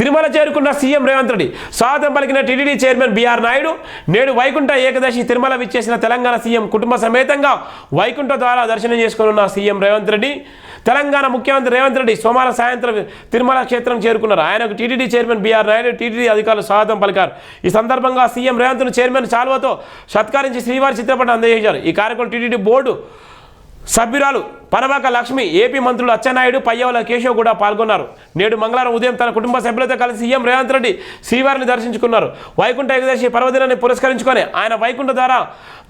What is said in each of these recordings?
తిరుమల చేరుకున్న సీఎం రేవంత్ రెడ్డి స్వాగతం పలికిన టీటీడీ చైర్మన్ బీఆర్ నాయుడు నేడు వైకుంఠ ఏకదశి తిరుమల విచ్చేసిన తెలంగాణ సీఎం కుటుంబ సమేతంగా వైకుంఠ ద్వారా దర్శనం చేసుకున్న సీఎం రేవంత్ రెడ్డి తెలంగాణ ముఖ్యమంత్రి రేవంత్ రెడ్డి సోమవారం సాయంత్రం తిరుమల క్షేత్రం చేరుకున్నారు. ఆయనకు TTD chairman BR Naidu TTD అధికారులు స్వాగతం పలికారు. ఈ సందర్భంగా సీఎం రేవంత్ను చైర్మన్ చాల్వతో సత్కరించి శ్రీవారి చిత్రపటం అందజేశారు. ఈ కార్యక్రమం టీటీడీ బోర్డు సభ్యురాలు పనబాక లక్ష్మి ఏపీ మంత్రులు అచ్చెన్నాయుడు పయ్యవల కేశవ్ కూడా పాల్గొన్నారు. నేడు మంగళవారం ఉదయం తన కుటుంబ సభ్యులతో కలిసి సీఎం రేవంత్ రెడ్డి శ్రీవారిని దర్శించుకున్నారు. వైకుంఠ ఏకదశి పర్వదినాన్ని పురస్కరించుకొని ఆయన వైకుంఠ ద్వారా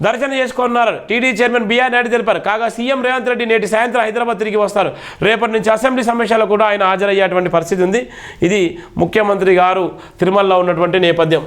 దర్శనం చేసుకున్నారు. టీడీ చైర్మన్ బిఆర్ నాయుడు తెలిపారు. కాగా సీఎం రేవంత్ రెడ్డి నేటి సాయంత్రం హైదరాబాద్ తిరిగి వస్తారు. రేపటి నుంచి అసెంబ్లీ సమావేశాలకు కూడా ఆయన హాజరయ్యేటువంటి పరిస్థితి ఉంది. ఇది ముఖ్యమంత్రి గారు తిరుమలలో ఉన్నటువంటి నేపథ్యం.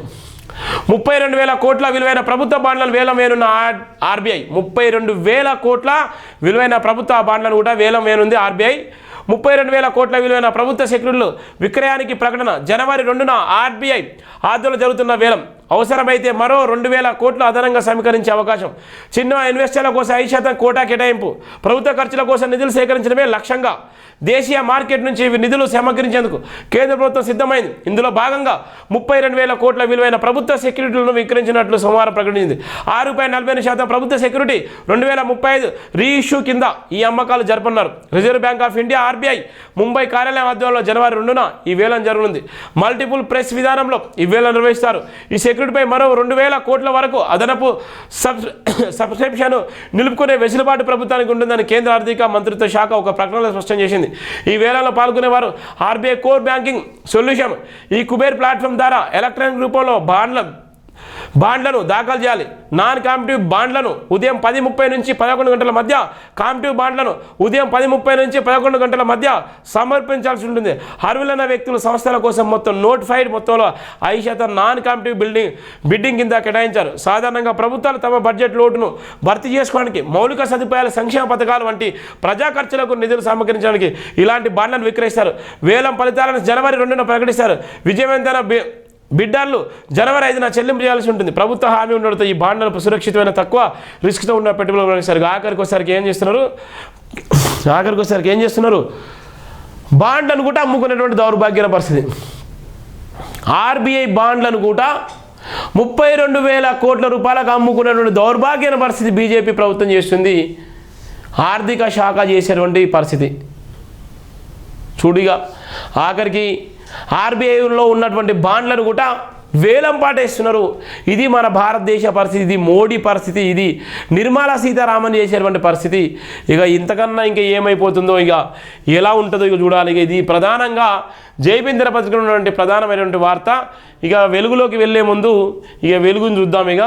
ముప్పై రెండు వేల కోట్ల విలువైన ప్రభుత్వ బాండ్లను వేలం వేనున్న ఆర్- ఆర్బీఐ. ముప్పై రెండు వేల కోట్ల విలువైన ప్రభుత్వ బాండ్లను కూడా వేలం వేనుంది ఆర్బీఐ. ముప్పై రెండు వేల కోట్ల విలువైన ప్రభుత్వ సెక్యూరిటీలు విక్రయానికి ప్రకటన జనవరి రెండున ఆర్బీఐ ఆధ్వర్యంలో జరుగుతున్న వేలం. అవసరమైతే మరో రెండు వేల కోట్లు అదనంగా సమీకరించే అవకాశం. చిన్న ఇన్వెస్టర్ల కోసం ఐదు శాతం కోటా కేటాయింపు. ప్రభుత్వ ఖర్చుల కోసం నిధులు సేకరించడమే లక్ష్యంగా దేశీయ మార్కెట్ నుంచి ఇవి నిధులు సమకరించేందుకు కేంద్ర ప్రభుత్వం సిద్ధమైంది. ఇందులో భాగంగా ముప్పై రెండు వేల కోట్ల విలువైన ప్రభుత్వ సెక్యూరిటీలను విక్రయించినట్లు సోమవారం ప్రకటించింది. ఆరు పై నలభై ఎనిమిది శాతం ప్రభుత్వ సెక్యూరిటీ రెండు వేల ముప్పై ఐదు రీఇష్యూ కింద ఈ అమ్మకాలు జరుపున్నారు reserve bank of India RBI Mumbai కార్యాలయం ఆధ్వర్యంలో జనవరి రెండున ఈ వేలం జరగనుంది. మల్టిపుల్ ప్రెస్ విధానంలో ఈ వేలం నిర్వహిస్తారు. ఈ సెక్యూరిటీపై మరో రెండు వేల కోట్ల వరకు అదనపు సబ్ సబ్స్క్రిప్షన్ నిలుపుకునే వెసులుబాటు ప్రభుత్వానికి ఉంటుందని కేంద్ర ఆర్థిక మంత్రిత్వ శాఖ ఒక ప్రకటనలో స్పష్టం చేసింది. ఈ వేలంలో పాల్గొనేవారు ఆర్బీఐ కోర్ బ్యాంకింగ్ సొల్యూషన్. ఈ కుబేర్ ప్లాట్ఫామ్ ద్వారా ఎలక్ట్రానిక్ రూపంలో బాండ్ల బాండ్లను దాఖలు చేయాలి. నాన్ కాంపిటివ్ బాండ్లను ఉదయం పది ముప్పై నుంచి పదకొండు గంటల మధ్య కాంపిటివ్ బాండ్లను ఉదయం పది ముప్పై నుంచి పదకొండు గంటల మధ్య సమర్పించాల్సి ఉంటుంది. అర్హులైన వ్యక్తులు సంస్థల కోసం మొత్తం నోటిఫైడ్ మొత్తంలో ఐదు శాతం నాన్ కాంపిటివ్ బిల్డింగ్ బిడ్డింగ్ కింద కేటాయించారు. సాధారణంగా ప్రభుత్వాలు తమ బడ్జెట్ లోటును భర్తీ చేసుకోవడానికి మౌలిక సదుపాయాల సంక్షేమ పథకాలు వంటి ప్రజా ఖర్చులకు నిధులు సమకరించడానికి ఇలాంటి బాండ్లను విక్రయిస్తారు. వేలం ఫలితాలను జనవరి రెండున ప్రకటిస్తారు. విజయవంతమైన బిడ్డర్లు జనవరి ఐదున చెల్లింపు చేయాల్సి ఉంటుంది. ప్రభుత్వ హామీ ఉండడంతో ఈ బాండ్లను సురక్షితమైన తక్కువ రిస్క్తో ఉన్న పెట్టుబడులు సరిగ్గా ఆఖరికి ఒకసారికి ఏం చేస్తున్నారు? ఆఖరికి ఒకసారికి ఏం చేస్తున్నారు? బాండ్లను కూడా అమ్ముకునేటువంటి దౌర్భాగ్యమైన పరిస్థితి. ఆర్బీఐ బాండ్లను కూడా ముప్పై రెండు వేల కోట్ల రూపాయలకు అమ్ముకునేటువంటి దౌర్భాగ్యమైన పరిస్థితి బీజేపీ ప్రభుత్వం చేస్తుంది. ఆర్థిక శాఖ చేసేటువంటి పరిస్థితి. చూడిగా. ఆఖరికి ఆర్బీఐలో ఉన్నటువంటి బాండ్లను కూడా వేలం పాటేస్తున్నారు. ఇది మన భారతదేశ పరిస్థితి ఇది మోడీ పరిస్థితి ఇది నిర్మలా సీతారామన్ చేసేటువంటి పరిస్థితి. ఇక ఇంతకన్నా ఇంకా ఏమైపోతుందో ఇక ఎలా ఉంటుందో ఇక చూడాలి. ఇక ఇది ప్రధానంగా జైపింద్ర పత్రికలో ఉన్నటువంటి ప్రధానమైనటువంటి వార్త. ఇక వెలుగులోకి వెళ్ళే ముందు ఇక వెలుగుని చూద్దాం ఇక.